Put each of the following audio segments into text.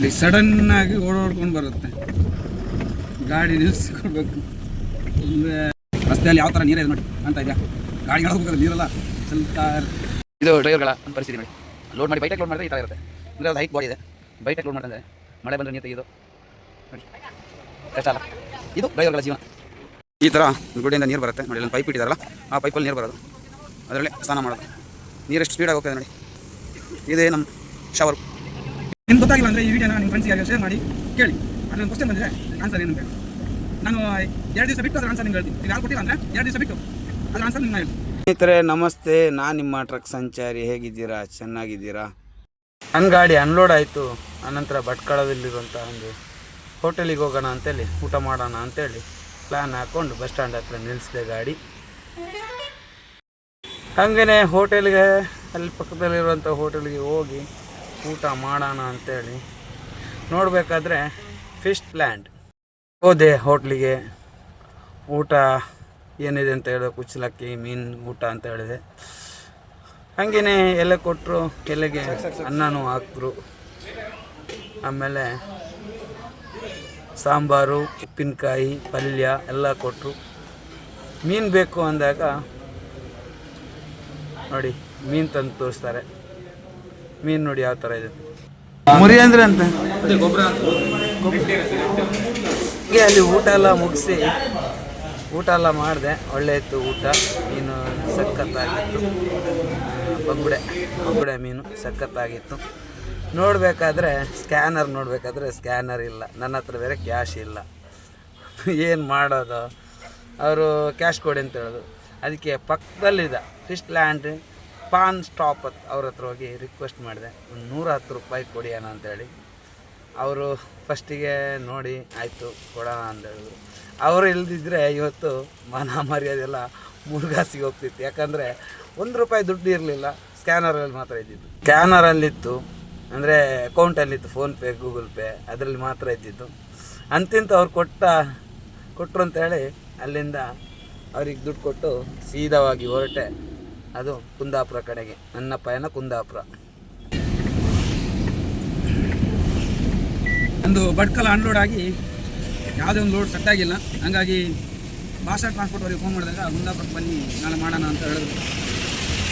ಇಲ್ಲಿ ಸಡನ್ ಆಗಿ ಓಡಾಡ್ಕೊಂಡು ಬರುತ್ತೆ. ಗಾಡಿ ನಿಲ್ಲಿಸ್ಕೊಡ್ಬೇಕು ಅಂದ್ರೆ ರಸ್ತೆಯಲ್ಲಿ ಯಾವ ಥರ ನೀರಿದೆ ನೋಡಿ ಅಂತ ಇದೆಯಾ? ಗಾಡಿ ಹೋಗ್ಬೇಕಾದ್ರೆ ನೀರಲ್ಲ. ಸ್ವಲ್ಪ ಇದು ಡ್ರೈವರ್ಗಳ ಪರಿಸ್ಥಿತಿ ನೋಡಿ. ಲೋಡ್ ಮಾಡಿ ಬೈಟೆಕ್ ಲೋಡ್ ಮಾಡಿದ್ರೆ ಈ ಥರ ಇರುತ್ತೆ. ಅಂದರೆ ಅದು ಹೈಟ್ ಬಾಡಿ ಇದೆ. ಬೈಟೆಕ್ ಲೋಡ್ ಮಾಡಿದ್ರೆ ಮಳೆ ಬಂದರೆ ನೀರು ತೆಗೆಯೋದು ನೋಡಿ. ಕಷ್ಟ ಅಲ್ಲ. ಇದು ಡ್ರೈವರ್ಗಳ ಜೀವನ. ಈ ಥರ ಗುಡಿಯಿಂದ ನೀರು ಬರುತ್ತೆ. ನೋಡಿ ಅಲ್ಲಿ ಪೈಪ್ ಇಟ್ಟಿದಾರಲ್ಲ, ಆ ಪೈಪಲ್ಲಿ ನೀರು ಬರೋದು. ಅದರಲ್ಲಿ ಸ್ನಾನ ಮಾಡೋದು. ನೀರು ಎಷ್ಟು ಸ್ಪೀಡಾಗಿ ಹೋಗ್ತದೆ ನೋಡಿ. ಇದೇ ನಮ್ಮ ಶವರ್ ನಿಮ್ಗೆ ಗೊತ್ತಾಗಿಲ್ಲ ಅಂದರೆ ಈ ವಿಡಿಯೋನ ನಿಮ್ಮ ಫ್ರೆಂಡ್ಸ್ಗೆ ಶೇರ್ ಮಾಡಿ ಕೇಳಿ. ಅದ್ರ ಒಂದು ಕ್ವಶನ್ ಬಂದರೆ ಆನ್ಸರ್ ಏನು ಅಂತ ನಾನು ಎರಡು ದಿವಸ ಬಿಟ್ಟು ಅದ್ರ ಆನ್ಸರ್ ನಿಮ್ಗೆ ಹೇಳ್ತೀನಿ. ನೀವು ಯಾರು ಕೊಟ್ಟಿಲ್ಲ ಅಂದರೆ ಎರಡು ದಿವಸ ಬಿಟ್ಟು ಅದ್ರ ಆನ್ಸರ್ ನಿಮ್ಮ ಹೇಳಿ ಸ್ನೇಹಿತರೆ ನಮಸ್ತೆ. ನಾನು ನಿಮ್ಮ ಟ್ರಕ್ ಸಂಚಾರಿ. ಹೇಗಿದ್ದೀರಾ? ಚೆನ್ನಾಗಿದ್ದೀರಾ? ನನ್ನ ಗಾಡಿ ಅನ್ಲೋಡ್ ಆಯಿತು. ಅನಂತರ ಭಟ್ಕಳದಲ್ಲಿರುವಂಥ ಒಂದು ಹೋಟೆಲಿಗೆ ಹೋಗೋಣ ಅಂತೇಳಿ ಊಟ ಮಾಡೋಣ ಅಂತೇಳಿ ಪ್ಲ್ಯಾನ್ ಹಾಕ್ಕೊಂಡು ಬಸ್ ಸ್ಟ್ಯಾಂಡ್ ಹತ್ರ ನಿಲ್ಲಿಸಿದೆ ಗಾಡಿ. ಹಂಗೆ ಹೋಟೆಲ್ಗೆ ಅಲ್ಲಿ ಪಕ್ಕದಲ್ಲಿರುವಂಥ ಹೋಟೆಲ್ಗೆ ಹೋಗಿ ಊಟ ಮಾಡೋಣ ಅಂತೇಳಿ ನೋಡಬೇಕಾದ್ರೆ ಫಿಶ್ ಲ್ಯಾಂಡ್. ಹೋದೆ ಹೋಟ್ಲಿಗೆ. ಊಟ ಏನಿದೆ ಅಂತ ಹೇಳಿದೆ ಕುಚ್ಚಲಕ್ಕಿ, ಮೀನು ಊಟ ಅಂತ ಹೇಳಿದೆ. ಹಾಗೆಯೇ ಎಲೆ ಕೊಟ್ಟರು ಎಲೆಗೆ ಅನ್ನನೂ ಹಾಕಿದ್ರು. ಆಮೇಲೆ ಸಾಂಬಾರು, ಉಪ್ಪಿನಕಾಯಿ, ಪಲ್ಯ ಎಲ್ಲ ಕೊಟ್ಟರು ಮೀನು ಬೇಕು ಅಂದಾಗ ನೋಡಿ, ಮೀನು ತಂದು ತೋರಿಸ್ತಾರೆ. ಮೀನು ನೋಡಿ ಯಾವ ಥರ ಇದೆ. ಮುರಿ ಅಂದ್ರೆ ಅಂತ ಹೀಗೆ ಅಲ್ಲಿ ಊಟ ಎಲ್ಲ ಮುಗಿಸಿ ಊಟ ಎಲ್ಲ ಮಾಡಿದೆ. ಒಳ್ಳೆ ಇತ್ತು ಊಟ ಮೀನು ಸಖತ್ತಾಗಿತ್ತು. ಆ, ಬಂಗುಡೆ ಬಂಗುಡೆ ಮೀನು ಸಖತ್ತಾಗಿತ್ತು. ನೋಡಬೇಕಾದ್ರೆ ಸ್ಕ್ಯಾನರ್ ನೋಡಬೇಕಾದ್ರೆ ಸ್ಕ್ಯಾನರ್ ಇಲ್ಲ. ನನ್ನ ಹತ್ರ ಬೇರೆ ಕ್ಯಾಶ್ ಇಲ್ಲ. ಏನು ಮಾಡೋದು? ಅವರು ಕ್ಯಾಶ್ ಕೊಡಿ ಅಂತ ಹೇಳೋದು ಅದಕ್ಕೆ ಪಕ್ಕದಲ್ಲಿದೆ. ಫಿಶ್ ಲ್ಯಾಂಡ್ ಪಾನ್ ಸ್ಟಾಪ್ ಅಂತ ಅವ್ರ ಹತ್ರ ಹೋಗಿ ರಿಕ್ವೆಸ್ಟ್ ಮಾಡಿದೆ. ಒಂದು ನೂರ ಹತ್ತು ರೂಪಾಯಿ ಕೊಡಿ ಅಣ್ಣ ಅಂತೇಳಿ. ಅವರು ಫಸ್ಟಿಗೆ ನೋಡಿ, ಆಯಿತು, ಕೊಡೋಣ ಅಂತ ಹೇಳಿದ್ರು ಅವರು ಇಲ್ದಿದ್ರೆ ಇವತ್ತು ಮಾನ ಮರ್ಯಾದೆಲ್ಲ ಮುರುಗಾಸಿಗೆ ಹೋಗ್ತಿತ್ತು. ಯಾಕಂದರೆ ಒಂದು ರೂಪಾಯಿ ದುಡ್ಡು ಇರಲಿಲ್ಲ, ಸ್ಕ್ಯಾನರಲ್ಲಿ ಮಾತ್ರ ಇದ್ದಿದ್ದು. ಸ್ಕ್ಯಾನರಲ್ಲಿತ್ತು, ಅಂದರೆ ಅಕೌಂಟಲ್ಲಿತ್ತು ಫೋನ್ಪೇ ಗೂಗಲ್ ಪೇ, ಅದರಲ್ಲಿ ಮಾತ್ರ ಇದ್ದಿದ್ದು. ಅಂತಿಂತ ಅವ್ರು ಕೊಟ್ಟ ಕೊಟ್ಟರು ಅಂತೇಳಿ ಅಲ್ಲಿಂದ ಅವ್ರಿಗೆ ದುಡ್ಡು ಕೊಟ್ಟು ಸೀದಾವಾಗಿ ಹೊರಟೆ. ಅದು ಕುಂದಾಪುರ ಕಡೆಗೆ, ನನ್ನ ಪಯಣ ಕುಂದಾಪುರ. ಒಂದು ಭಟ್ಕಲ ಅನ್ಲೋಡ್ ಆಗಿ ಯಾವುದೇ ಒಂದು ಲೋಡ್ ಸೆಟ್ ಆಗಿಲ್ಲ. ಹಂಗಾಗಿ ಭಾಷಾ ಟ್ರಾನ್ಸ್ಪೋರ್ಟ್ ಅವರಿಗೆ ಫೋನ್ ಮಾಡಿದಾಗ ಕುಂದಾಪುರಕ್ಕೆ ಬನ್ನಿ ನಾನು ಮಾಡೋಣ ಅಂತ ಹೇಳಿದ್ರು.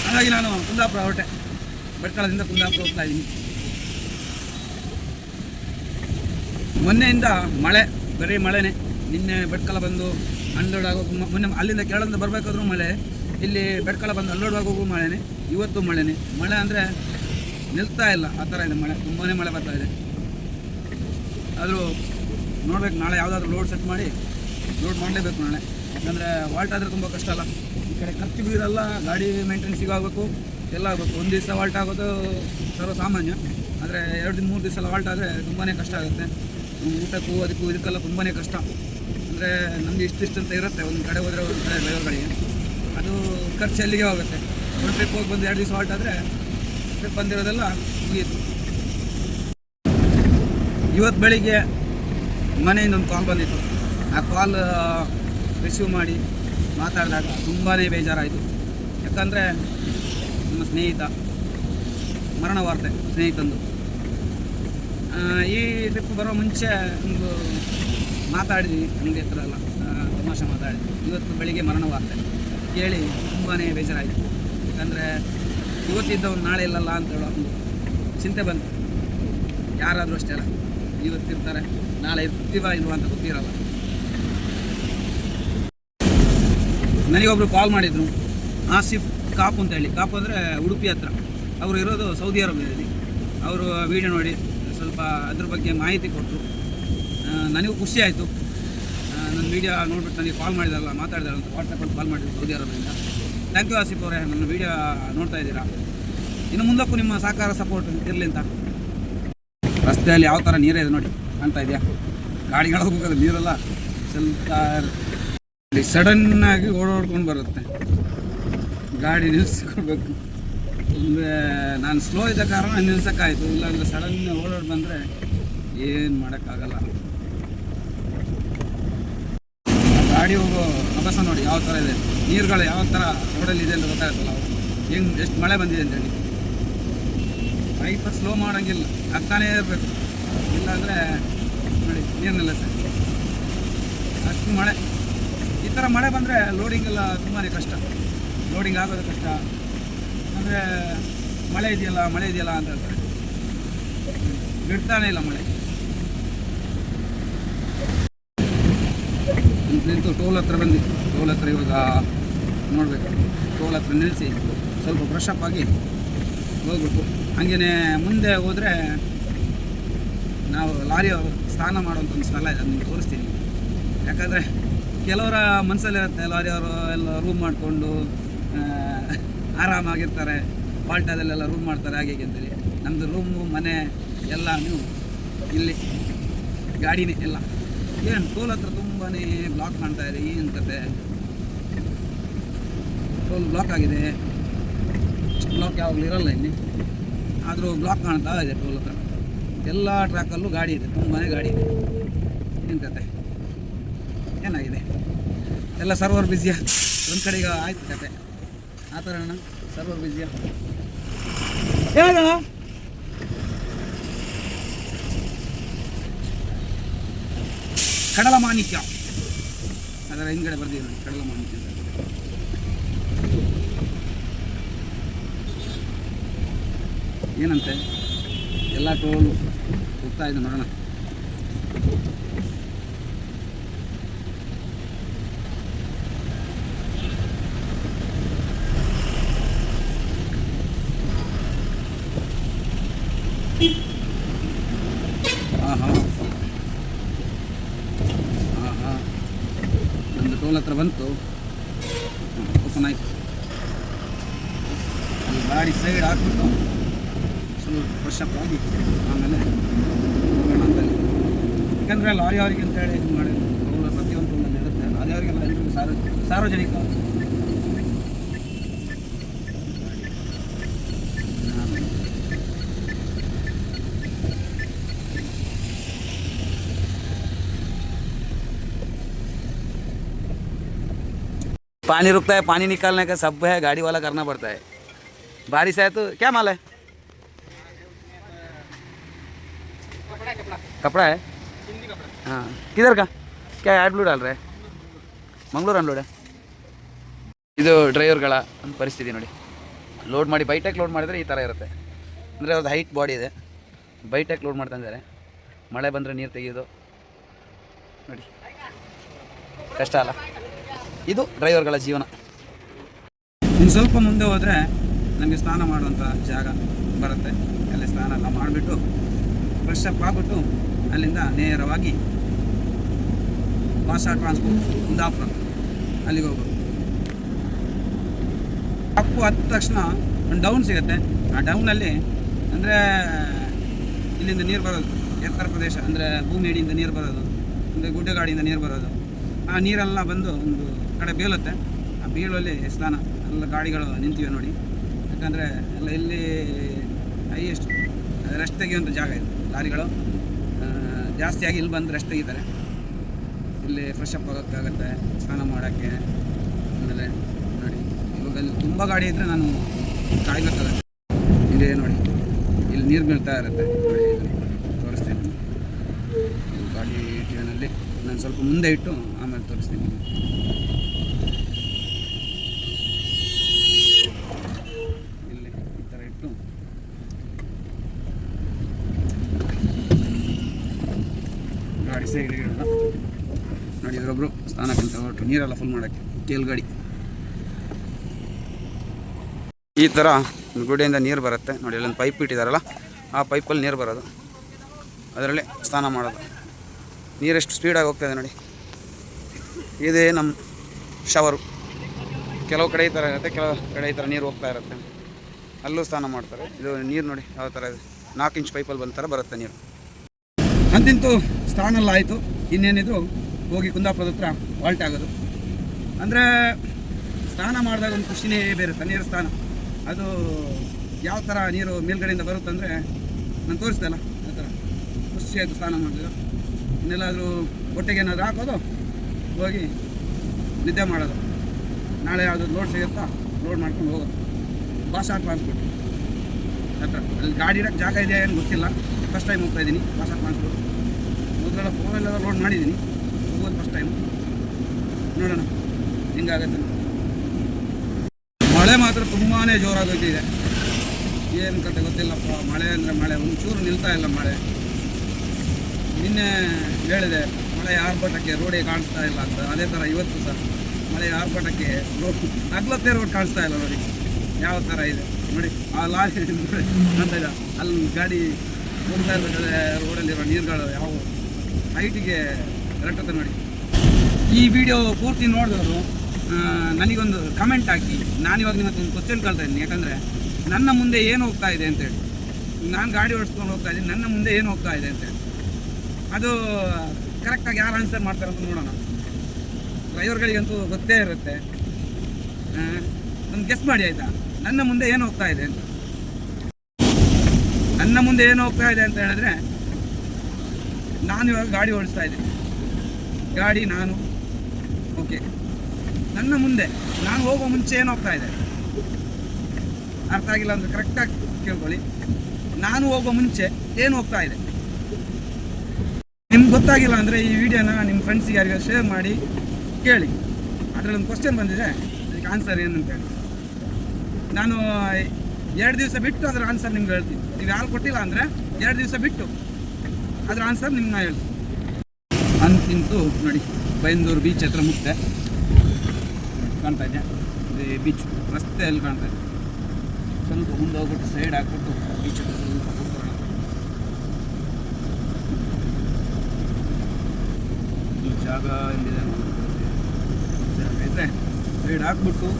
ಹಾಗಾಗಿ ನಾನು ಕುಂದಾಪುರ ಹೊರಟೆ. ಭಟ್ಕಳದಿಂದ ಕುಂದಾಪುರ ಹೋಗ್ತಾ ಇದ್ದೀನಿ. ಮೊನ್ನೆಯಿಂದ ಮಳೆ, ಬರೀ ಮಳೆನೇ. ನಿನ್ನೆ ಭಟ್ಕಲ ಬಂದು ಅನ್ಲೋಡ್ ಆಗೋ ಮೊನ್ನೆ ಅಲ್ಲಿಂದ ಕೇರಳದಿಂದ ಬರಬೇಕಾದ್ರೂ ಮಳೆ. ಇಲ್ಲಿ ಬೆಡ್ಕಳ ಬಂದು ಅಲ್ಲೋಡುವಾಗೂ ಮಳೆನೇ. ಇವತ್ತು ಮಳೆನೇ. ಮಳೆ ಅಂದರೆ ನಿಲ್ತಾ ಇಲ್ಲ. ಆ ಥರ ಇದೆ ಮಳೆ. ತುಂಬಾ ಮಳೆ ಬರ್ತಾ ಇದೆ. ಆದರೂ ನೋಡ್ಬೇಕು, ನಾಳೆ ಯಾವುದಾದ್ರೂ ಲೋಡ್ ಸೆಟ್ ಮಾಡಿ ಲೋಡ್ ಮಾಡಲೇಬೇಕು ನಾಳೆ. ಯಾಕಂದರೆ ವಾಲ್ಟ್ ಆದರೆ ತುಂಬ ಕಷ್ಟ ಅಲ್ಲ. ಈ ಕಡೆ ಖರ್ಚಿಗೂ ಇರಲ್ಲ ಗಾಡಿ ಮೇಂಟೆನೆನ್ಸಿಗೂ ಆಗಬೇಕು, ಎಲ್ಲ ಆಗಬೇಕು. ಒಂದು ದಿವಸ ವಾಲ್ಟ್ ಆಗೋದು ಸರ್ವಸಾಮಾನ್ಯ. ಆದರೆ ಎರಡು ದಿನ, ಮೂರು ದಿವಸ ವಾಲ್ಟ್ ಆದರೆ ತುಂಬಾ ಕಷ್ಟ ಆಗುತ್ತೆ. ಊಟಕ್ಕೂ ಅದಕ್ಕೂ ಇದಕ್ಕೆಲ್ಲ ತುಂಬಾ ಕಷ್ಟ. ಅಂದರೆ ನಮಗೆ ಇಷ್ಟಿಷ್ಟು ಅಂತ ಇರುತ್ತೆ. ಒಂದು ಕಡೆ ಹೋದರೆ ಒಂದು ಕಡೆ ಡ್ರೈವರ್ಗಳಿಗೆ ಅದು ಖರ್ಚು ಅಲ್ಲಿಗೆ ಹೋಗುತ್ತೆ? ಒಂದು ಟ್ರಿಪ್ ಹೋಗಿ ಬಂದು ಎರಡು ದಿವಸ ಹಾಲ್ಟ್ ಆದರೆ ಟ್ರಿಪ್ ಬಂದಿರೋದೆಲ್ಲ ಮುಗಿಯಿತು ಇವತ್ತು ಬೆಳಿಗ್ಗೆ ಮನೆಯಿಂದ ಒಂದು ಕಾಲ್ ಬಂದಿತ್ತು. ಆ ಕಾಲ್ ರಿಸೀವ್ ಮಾಡಿ ಮಾತಾಡಿದಾಗ ತುಂಬಾ ಬೇಜಾರಾಯಿತು. ಯಾಕಂದರೆ ನಮ್ಮ ಸ್ನೇಹಿತ, ಮರಣ ವಾರ್ತೆ ಸ್ನೇಹಿತಂದು. ಈ ಟ್ರಿಪ್ ಬರೋ ಮುಂಚೆ ಒಂದು ಮಾತಾಡಿದ್ವಿ ಹಂಗೆ ಹತ್ರ ಎಲ್ಲ. ತಮಾಷೆ ಮಾತಾಡಿದ್ವಿ. ಇವತ್ತು ಬೆಳಿಗ್ಗೆ ಮರಣ ವಾರ್ತೆ. ಕೇಳಿ ತುಂಬಾ ಬೇಜಾರಾಯಿತು. ಯಾಕಂದರೆ ಇವತ್ತಿದ್ದವನು ನಾಳೆ ಇಲ್ಲಲ್ಲ ಅಂತ ಹೇಳೋ ಒಂದು ಚಿಂತೆ ಬಂತು. ಯಾರಾದರೂ ಅಷ್ಟೇ ಅಲ್ಲ ಇವತ್ತಿರ್ತಾರೆ ನಾಳೆ ಇರ್ತೀವ ಇಲ್ವಾ ಅಂತ ಗೊತ್ತಿರಲ್ಲ. ನನಗೊಬ್ರು ಕಾಲ್ ಮಾಡಿದ್ರು, ಆಸಿಫ್ ಕಾಪು ಅಂತ ಹೇಳಿ. ಕಾಪು ಅಂದರೆ ಉಡುಪಿ ಹತ್ರ. ಅವರು ಇರೋದು ಸೌದಿ ಅರೇಬಿಯಾದಲ್ಲಿ. ಅವರು ವಿಡಿಯೋ ನೋಡಿ ಸ್ವಲ್ಪ ಅದ್ರ ಬಗ್ಗೆ ಮಾಹಿತಿ ಕೊಟ್ಟರು ನನಗೂ ಖುಷಿ ಆಯಿತು. ನನ್ನ ವಿಡಿಯೋ ನೋಡ್ಬಿಟ್ಟು ನನಗೆ ಕಾಲ್ ಮಾಡಿದಾರಲ್ಲ ಮಾತಾಡಿದಾರೆ ಅಂತ ವಾಟ್ಸಪ್ಪಲ್ಲಿ ಕಾಲ್ ಮಾಡಿದ್ರು ಸೌದಿ ಅರೇಬಿಯಿಂದ ಥ್ಯಾಂಕ್ ಯು ಆಸಿಫ್ ಅವರೇ, ನನ್ನ ವಿಡಿಯೋ ನೋಡ್ತಾ ಇದ್ದೀರಾ? ಇನ್ನು ಮುಂದಕ್ಕೂ ನಿಮ್ಮ ಸಹಕಾರ ಸಪೋರ್ಟ್ ಇರಲಿ ಅಂತ. ರಸ್ತೆಯಲ್ಲಿ ಯಾವ ಥರ ನೀರೇ ಇದೆ ನೋಡಿ, ಕಾಣ್ತಾ ಇದೆಯಾ? ಗಾಡಿಗಳು ಹೋಗೋದು, ನೀರಲ್ಲ. ಸ್ವಲ್ಪ ಸಡನ್ನಾಗಿ ಓಡಾಡ್ಕೊಂಡು ಬರುತ್ತೆ. ಗಾಡಿ ನಿಲ್ಲಿಸ್ಕೊಡ್ಬೇಕು ಅಂದರೆ ನಾನು ಸ್ಲೋ ಇದ್ದ ಕಾರಣ ನಿಲ್ಸೋಕ್ಕಾಯಿತು, ಇಲ್ಲಾಂದರೆ ಸಡನ್ ಓಡಾಡಿ ಬಂದರೆ ಏನು ಮಾಡೋಕ್ಕಾಗಲ್ಲ. ಗಾಡಿ ಹೋಗೋ ಅಭ್ಯಾಸ ನೋಡಿ ಯಾವ ಥರ ಇದೆ. ನೀರುಗಳು ಯಾವ ಥರ ರೋಡಲ್ಲಿ ಇದೆ ಅಂತ ಗೊತ್ತಾಗುತ್ತಲ್ಲ ಹೆಂಗೆ, ಎಷ್ಟು ಮಳೆ ಬಂದಿದೆ ಅಂತೇಳಿ ಬೈಕ್ ಸ್ಲೋ ಮಾಡೋಂಗಿಲ್ಲ. ಆಗ್ತಾನೇ ಇರಬೇಕು. ಇಲ್ಲ ಇಲ್ಲಾಂದರೆ ನೋಡಿ ನೀರು ಸರ್. ಅಷ್ಟು ಮಳೆ. ಈ ಥರ ಮಳೆ ಬಂದರೆ ಲೋಡಿಂಗ್ ಎಲ್ಲ ತುಂಬಾ ಕಷ್ಟ. ಲೋಡಿಂಗ್ ಆಗೋದು ಕಷ್ಟ. ಅಂದರೆ ಮಳೆ ಇದೆಯಲ್ಲ ಮಳೆ ಇದೆಯಲ್ಲ ಅಂತ ಹೇಳ್ತಾರೆ. ಬಿಡ್ತಾನೆ ಇಲ್ಲ ಮಳೆ. ನಿಂತು ಟೋಲ್ ಹತ್ರ ಬಂದಿತ್ತು ಟೋಲ್ ಹತ್ರ ಇವಾಗ ನೋಡಬೇಕು. ಟೋಲ್ ಹತ್ರ ನಿಲ್ಲಿಸಿ ಸ್ವಲ್ಪ ಬ್ರಷ್ ಅಪ್ ಆಗಿ ಹೋಗ್ಬೇಕು ಹಾಗೇ ಮುಂದೆ ಹೋದರೆ ನಾವು ಲಾರಿ ಸ್ನಾನ ಮಾಡುವಂಥ ಒಂದು ಸ್ಥಳ ಇದೆ, ಅದನ್ನು ತೋರಿಸ್ತೀನಿ. ಯಾಕಂದರೆ ಕೆಲವರ ಮನಸ್ಸಲ್ಲಿರುತ್ತೆ ಲಾರಿಯವರು ಎಲ್ಲ ರೂಮ್ ಮಾಡಿಕೊಂಡು ಆರಾಮಾಗಿರ್ತಾರೆ. ಪಾಲ್ಟಾದಲ್ಲೆಲ್ಲ ರೂಮ್ ಮಾಡ್ತಾರೆ, ಹೀಗೆ ಅಂತೇಳಿ. ನಮ್ಮದು ರೂಮು ಮನೆ ಎಲ್ಲ ನೀವು ಇಲ್ಲಿ ಗಾಡಿನೇ ಎಲ್ಲ. ಏನು, ಟೋಲ್ ಹತ್ರ ತುಂಬಾ ಬ್ಲಾಕ್ ಕಾಣ್ತಾ ಇದೆ, ಏನು ಕತೆ ಟೋಲ್ ಬ್ಲಾಕ್ ಆಗಿದೆ. ಬ್ಲಾಕ್ ಯಾವಾಗಲೂ ಇರಲ್ಲ ಇಲ್ಲಿ. ಆದರೂ ಬ್ಲಾಕ್ ಕಾಣ್ತಾ ಇದೆ ಟೋಲ್ ಹತ್ರ. ಎಲ್ಲ ಟ್ರ್ಯಾಕಲ್ಲೂ ಗಾಡಿ ಇದೆ ತುಂಬಾ ಗಾಡಿ ಇದೆ. ಏನು ಕತೆ ಏನಾಗಿದೆ? ಎಲ್ಲ ಸರ್ವರ್ ಬ್ಯುಸಿಯಾ ಒಂದು ಕಡೆಗೆ ಆಯ್ತು ಕತೆ. ಆ ಅಣ್ಣ ಸರ್ವರ್ ಬ್ಯುಸಿಯಾ ಏನು ಕಡಲ ಮಾಣಿಕ್ಯ. ಅದರ ಹಿಂದ್ಗಡೆ ಬರ್ದಿದೆ ನೋಡಿ ಕಡಲ ಮಾಣಿಕ್ಯ ಏನಂತೆ? ಎಲ್ಲ ಟೋಲು ಹೋಗ್ತಾ ಇದೆ ನೋಡೋಣ. ಟೋಲ್ ಹತ್ರ ಬಂತು. ಓಪನ್ ಆಯಿತು. ಅಲ್ಲಿ ಗಾಡಿ ಸೈಡ್ ಹಾಕ್ಬಿಟ್ಟು ಸ್ವಲ್ಪ ಫ್ರೆಶ್ ಅಪ್ ಆಗಿ ಆಮೇಲೆ ಹೋಗೋಣ ಅಂತಲ್ಲಿ. ಯಾಕಂದರೆ ಲಾರಿ ಅವರಿಗೆ ಅಂತ ಹೇಳಿ ಇದು ಮಾಡಿ ಟೋಲ್ ಪ್ರತಿಯೊಂದು ಟೋಲಲ್ಲಿ ಇರುತ್ತೆ. ಲಾರಿ ಅವರಿಗೆಲ್ಲ ಸಾರ್ವಜನಿಕ पानी रुकता है पानी निकालने का सब है गाड़ी वाला करना पड़ता है बारिश है तो क्या माल है कपड़ा है हाँ किधर का क्या एड ब्लू डाल रहे हैं ಮಂಗಳೂರು ಅನ್ಲೋಡೆ ಇದು ಡ್ರೈವರ್ಗಳ ಒಂದು ಪರಿಸ್ಥಿತಿ ನೋಡಿ ಲೋಡ್ ಮಾಡಿ ಬೈಟೆಕ್ ಲೋಡ್ ಮಾಡಿದರೆ ಈ ಥರ ಇರುತ್ತೆ ಅಂದರೆ ಅವ್ರದ್ದು ಹೈಟ್ ಬಾಡಿ ಇದೆ ಬೈಟೆಕ್ ಲೋಡ್ ಮಾಡ್ತಾ ಇದ್ದಾರೆ ಮಳೆ ಬಂದರೆ ನೀರು ತೆಗೆಯೋದು ನೋಡಿ ಕಷ್ಟ ಅಲ್ಲ ಇದು ಡ್ರೈವರ್ಗಳ ಜೀವನ. ಇನ್ನು ಸ್ವಲ್ಪ ಮುಂದೆ ಹೋದರೆ ನಮಗೆ ಸ್ನಾನ ಮಾಡುವಂಥ ಜಾಗ ಬರುತ್ತೆ. ಅಲ್ಲಿ ಸ್ನಾನ ಎಲ್ಲ ಮಾಡಿಬಿಟ್ಟು ಫ್ರೆಶ್ ಅಪ್ ಆಗಿಬಿಟ್ಟು ಅಲ್ಲಿಂದ ನೇರವಾಗಿ ಭಾಷಾ ಟ್ರಾನ್ಸ್ಪೋರ್ಟ್ ಕುಂದಾಪುರ ಅಲ್ಲಿಗೆ ಹೋಗೋದು ಅಪ್ಪು ಹತ್ತ ತಕ್ಷಣ ಒಂದು ಡೌನ್ ಸಿಗುತ್ತೆ. ಆ ಡೌನಲ್ಲಿ ಅಂದರೆ ಇಲ್ಲಿಂದ ನೀರು ಬರೋದು, ಎತ್ತರ ಪ್ರದೇಶ ಅಂದರೆ ಭೂಮಿ ಅಡಿಯಿಂದ ನೀರು ಬರೋದು, ಅಂದರೆ ಗುಡ್ಡಗಾಡಿಯಿಂದ ನೀರು ಬರೋದು, ಆ ನೀರೆಲ್ಲ ಬಂದು ಒಂದು ಕಡೆ ಬೀಳುತ್ತೆ. ಆ ಬೀಳಲ್ಲಿ ಸ್ನಾನ, ಎಲ್ಲ ಗಾಡಿಗಳು ನಿಂತಿವೆ ನೋಡಿ. ಯಾಕಂದರೆ ಎಲ್ಲ ಇಲ್ಲಿ ಹೈಯೆಸ್ಟ್ ರೆಸ್ಟ್ ತೆಗೆಯುವಂಥ ಜಾಗ ಇದೆ, ಲಾರಿಗಳು. ಜಾಸ್ತಿಯಾಗಿ ಇಲ್ಲಿ ಬಂದು ರೆಸ್ಟ್ ತೆಗಿತಾರೆ. ಇಲ್ಲಿ ಫ್ರೆಶ್ ಅಪ್ ಆಗೋಕ್ಕಾಗತ್ತೆ, ಸ್ನಾನ ಮಾಡೋಕ್ಕೆ. ಆಮೇಲೆ ನೋಡಿ, ಇವಾಗ ಅಲ್ಲಿ ತುಂಬ ಗಾಡಿ ಇದ್ದರೆ ನಾನು ಕಾಯ್ಬೇಕಾಗತ್ತೆ ಇಲ್ಲಿ ನೋಡಿ, ಇಲ್ಲಿ ನೀರು ಬೀಳ್ತಾ ಇರುತ್ತೆ. ನೋಡಿ ತೋರಿಸ್ತೀನಿ. ಗಾಡಿ ಟ್ಯೂನಲ್ಲಿ ನಾನು ಸ್ವಲ್ಪ ಮುಂದೆ ಇಟ್ಟು ಆಮೇಲೆ ತೋರಿಸ್ತೀನಿ ಇಲ್ಲಿ ಈ ಥರ ಇಟ್ಟು ನೋಡಿ ಇವರೊಬ್ರು ಸ್ನಾನಕ್ಕೆ ಹೊರಟು. ನೀರೆಲ್ಲ ಫುಲ್ ಮಾಡೋಕ್ಕೆ. ತೇಲ್ ಈ ಥರ ಗುಡಿಯಿಂದ ನೀರು ಬರುತ್ತೆ. ನೋಡಿ ಅಲ್ಲೊಂದು ಪೈಪ್ ಇಟ್ಟಿದ್ದಾರಲ್ಲ ಆ ಪೈಪಲ್ಲಿ ನೀರು ಬರೋದು. ಅದರಲ್ಲಿ ಸ್ನಾನ ಮಾಡೋದು. ನೀರೆಷ್ಟು ಸ್ಪೀಡಾಗಿ ಹೋಗ್ತದೆ ನೋಡಿ. ಇದೇ ನಮ್ಮ ಶವರು ಕೆಲವು ಕಡೆ ಈ ಥರ ಇರುತ್ತೆ, ಕೆಲವು ಕಡೆ ಈ ಥರ ನೀರು ಹೋಗ್ತಾ ಇರುತ್ತೆ. ಅಲ್ಲೂ ಸ್ನಾನ ಮಾಡ್ತಾರೆ. ಇದು ನೀರು ನೋಡಿ, ಯಾವ ಥರ ಇದೆ. ನಾಲ್ಕು ಇಂಚ್ ಪೈಪಲ್ಲಿ ಬಂದ ಥರ ಬರುತ್ತೆ ನೀರು. ಅಂತಿಂತೂ ಸ್ನಾನ ಎಲ್ಲ ಆಯಿತು. ಇನ್ನೇನಿದ್ರು ಹೋಗಿ ಕುಂದಾಪುರದ ಹತ್ರ ವಾಲ್ಟ್ ಆಗೋದು. ಅಂದರೆ ಸ್ನಾನ ಮಾಡಿದಾಗ ಒಂದು ಖುಷಿನೇ ಬೇರೆ ತಣ್ಣೀರು ಸ್ನಾನ. ಅದು ಯಾವ ಥರ ನೀರು ಮೇಲ್ಗಡೆಯಿಂದ ಬರುತ್ತಂದರೆ ನಾನು ತೋರಿಸ್ದೆ ಅಲ್ಲ, ಆ ಥರ ಖುಷಿ ಆಯಿತು ಸ್ನಾನ ಮಾಡಿದ್ರು ಇನ್ನೆಲ್ಲಾದರೂ ಹೊಟ್ಟೆಗೆ ಏನಾದರೂ ಹಾಕೋದು, ಹೋಗಿ ನಿದ್ದೆ ಮಾಡೋದು. ನಾಳೆ ಯಾವುದು ಲೋಡ್ ಸಿಗುತ್ತಾ ಲೋಡ್ ಮಾಡ್ಕೊಂಡು ಹೋಗೋದು. ಭಾಷಾ ಟ್ರಾನ್ಸ್ಪೋರ್ಟ್ ಹತ್ರ. ಅಲ್ಲಿ ಗಾಡಿ ಇಡೋಕ್ಕೆ ಜಾಗ ಇದೆ ಏನು ಗೊತ್ತಿಲ್ಲ. ಫಸ್ಟ್ ಟೈಮ್ ಹೋಗ್ತಾ ಇದ್ದೀನಿ ಹೊಸ ಟ್ರಾನ್ಸ್ಪೋರ್ಟ್ ಮೊದಲೆಲ್ಲ ಫೋನಲ್ಲೆಲ್ಲ ಲೋಡ್ ಮಾಡಿದ್ದೀನಿ ಹೋಗೋದು ಫಸ್ಟ್ ಟೈಮ್ ನೋಡೋಣ. ಹೆಂಗಾಗತ್ತೆ ಮಳೆ ಮಾತ್ರ ತುಂಬಾ ಜೋರಾಗೋಗಿದೆ ಏನು ಕತೆ ಗೊತ್ತಿಲ್ಲಪ್ಪ. ಮಳೆ ಅಂದರೆ ಮಳೆ. ಒಂಚೂರು ನಿಲ್ತಾ ಇಲ್ಲ ಮಳೆ. ನಿನ್ನೆ ಹೇಳಿದೆ, ಮಳೆ ಆರ್ಭಟಕ್ಕೆ ರೋಡೇ ಕಾಣಿಸ್ತಾ ಇಲ್ಲ ಅಂತ. ಅದೇ ಥರ ಇವತ್ತು ಸಹ ಮಳೆ ಆರ್ಭಟಕ್ಕೆ ರೋಡ್ ಅಗ್ಲತ್ತೇ ರೋಡ್ ಕಾಣಿಸ್ತಾ ಇಲ್ಲ ನೋಡಿ. ಯಾವ ಥರ ಇದೆ. ನೋಡಿ, ಆ ಲಾರಿ ಅಂತ ಅಲ್ಲಿ ಗಾಡಿ ಹೋಗ್ತಾ ಇರ್ತದೆ ರೋಡಲ್ಲಿರೋ ನೀರುಗಳು ಯಾವ ಹೈಟಿಗೆ ಎರಟತ್ತೆ ನೋಡಿ. ಈ ವಿಡಿಯೋ ಪೂರ್ತಿ ನೋಡಿದವರು ನನಗೊಂದು ಕಮೆಂಟ್ ಹಾಕಿ. ನಾನಿವಾಗ ನಿಮ್ಮ ಒಂದು ಕ್ವಶನ್ ಕೇಳ್ತಾ ಇದ್ದೀನಿ. ಯಾಕಂದರೆ ನನ್ನ ಮುಂದೆ ಏನು ಹೋಗ್ತಾ ಇದೆ ಅಂತೇಳಿ ನಾನು ಗಾಡಿ ಓಡಿಸ್ಕೊಂಡು ಹೋಗ್ತಾ ಇದ್ದೀನಿ. ನನ್ನ ಮುಂದೆ ಏನು ಹೋಗ್ತಾ ಇದೆ ಅಂತೇಳಿ ಅದು ಕರೆಕ್ಟಾಗಿ ಯಾರು ಆನ್ಸರ್ ಮಾಡ್ತಾರೆ ಅಂತ ನೋಡೋಣ. ಡ್ರೈವರ್ಗಳಿಗಂತೂ ಗೊತ್ತೇ ಇರುತ್ತೆ. ಒಂದು ಗೆಸ್ ಮಾಡಿ ಆಯಿತಾ? ನನ್ನ ಮುಂದೆ ಏನು ಹೋಗ್ತಾ ಇದೆ ಅಂತ. ನನ್ನ ಮುಂದೆ ಏನು ಹೋಗ್ತಾ ಇದೆ ಅಂತ ಹೇಳಿದ್ರೆ ನಾನು ಇವಾಗ ಗಾಡಿ ಓಡಿಸ್ತಾ ಇದ್ದೀನಿ. ಗಾಡಿ ನಾನು. ಓಕೆ ನನ್ನ ಮುಂದೆ, ನಾನು ಹೋಗೋ ಮುಂಚೆ ಏನು ಹೋಗ್ತಾ ಇದೆ? ಅರ್ಥ ಆಗಿಲ್ಲ ಅಂದರೆ ಕರೆಕ್ಟಾಗಿ ಕೇಳ್ಕೊಳ್ಳಿ. ನಾನು ಹೋಗೋ ಮುಂಚೆ ಏನು ಹೋಗ್ತಾ ಇದೆ? ನಿಮ್ಗೆ ಗೊತ್ತಾಗಿಲ್ಲ ಅಂದರೆ ಈ ವಿಡಿಯೋನ ನಿಮ್ಮ ಫ್ರೆಂಡ್ಸಿಗೆ ಯಾರಿಗೂ ಶೇರ್ ಮಾಡಿ ಕೇಳಿ. ಅದರಲ್ಲಿ ಒಂದು ಕ್ವಶನ್ ಬಂದಿದೆ. ಅದಕ್ಕೆ ಆನ್ಸರ್ ಏನು ಅಂತ ಹೇಳಿ. ನಾನು, ಎರಡು ದಿವಸ ಬಿಟ್ಟು ಅದರ ಆನ್ಸರ್ ನಿಮ್ಗೆ ಹೇಳ್ತೀನಿ. ನೀವು ಯಾರು ಕೊಟ್ಟಿಲ್ಲ ಅಂದರೆ ಎರಡು ದಿವಸ ಬಿಟ್ಟು. ಅದರ ಆನ್ಸರ್ ನಿಮ್ಗೆ ಹೇಳ್ತೀನಿ. ಅಂತಿಂತೂ ನೋಡಿ, ಬೈಂದೂರು ಬೀಚ್ ಹತ್ರ ಮುಕ್ತೆ ಕಾಣ್ತಾ ಇದೆಯಾ? ಇದು ಬೀಚ್ ರಸ್ತೆಯಲ್ಲಿ ಕಾಣ್ತಾ ಇದೆ ಸ್ವಲ್ಪ ಮುಂದೆ ಹೋಗ್ಬಿಟ್ಟು ಸೈಡ್ ಹಾಕ್ಬಿಟ್ಟು ಬೀಚ್ ಹತ್ರ ಈ ಜಾಗ ಐತೆ ಸೈಡ್ ಹಾಕ್ಬಿಟ್ಟು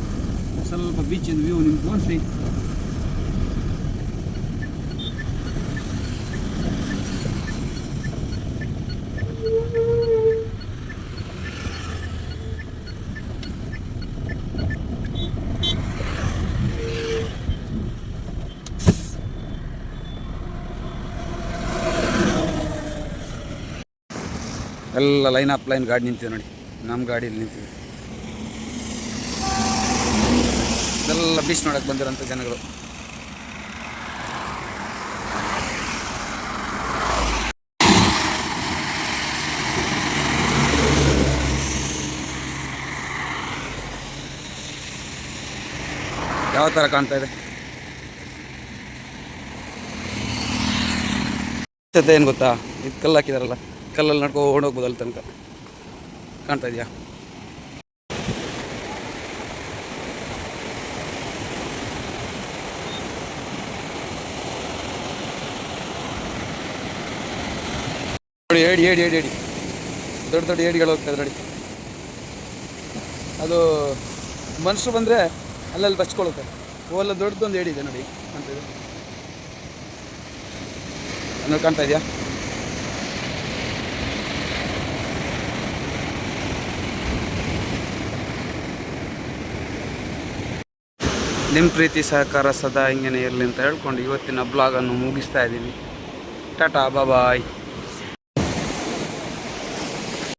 ಸ್ವಲ್ಪ ಬೀಚಿನ ವ್ಯೂ ನಿಮ್ಗೆ ತೋರಿಸಿ ಎಲ್ಲ ಲೈನ್ ಅಪ್ ಲೈನ್ ಗಾಡಿ ನಿಂತಿದೆ ನೋಡಿ. ನಮ್ಮ ಗಾಡಿಯಲ್ಲಿ ನಿಂತಿದೆ. ಎಲ್ಲ ಬೀಚ್ ನೋಡಕ್ಕೆ ಬಂದಿರೋಂಥ ಜನಗಳು. ಯಾವ ಥರ ಕಾಣ್ತಾ ಇದೆ? ಏನು ಗೊತ್ತಾ? ಇದು ಕಲ್ಲು ಹಾಕಿದಾರಲ್ಲ. ಕಲ್ಲಲ್ಲಿ ನಡ್ಕೊಂಡು ಹೋಗ್ಬೋದು ಅಲ್ಲಿ ತನಕ. ಕಾಣ್ತಾ ಇದೆಯಾ? ನೋಡಿ, ಏಡಿ ಏಡಿ ಏಡಿ ಏಡಿ. ದೊಡ್ಡ ದೊಡ್ಡ ಏಡಿಗಳು ಹೋಗ್ತಾ ನೋಡಿ. ಅದು ಮನುಷ್ಯರು ಬಂದರೆ ಅಲ್ಲಲ್ಲಿ ಬಚ್ಕೊಳ್ಳುತ್ತೆ ಓಲ್ಲ ದೊಡ್ಡದೊಂದು ಏಡಿ ಇದೆ ನೋಡಿ. ಕಾಣ್ತಾ ಇದೆಯಾ? ನಿಮ್ಮ ಪ್ರೀತಿ ಸಹಕಾರ ಸದಾ ಹಿಂಗೇನೆ ಇರಲಿ ಅಂತ ಹೇಳ್ಕೊಂಡು ಇವತ್ತಿನ ಬ್ಲಾಗನ್ನು ಮುಗಿಸ್ತಾ ಇದ್ದೀನಿ. ಟಾಟಾ ಬಾಯ್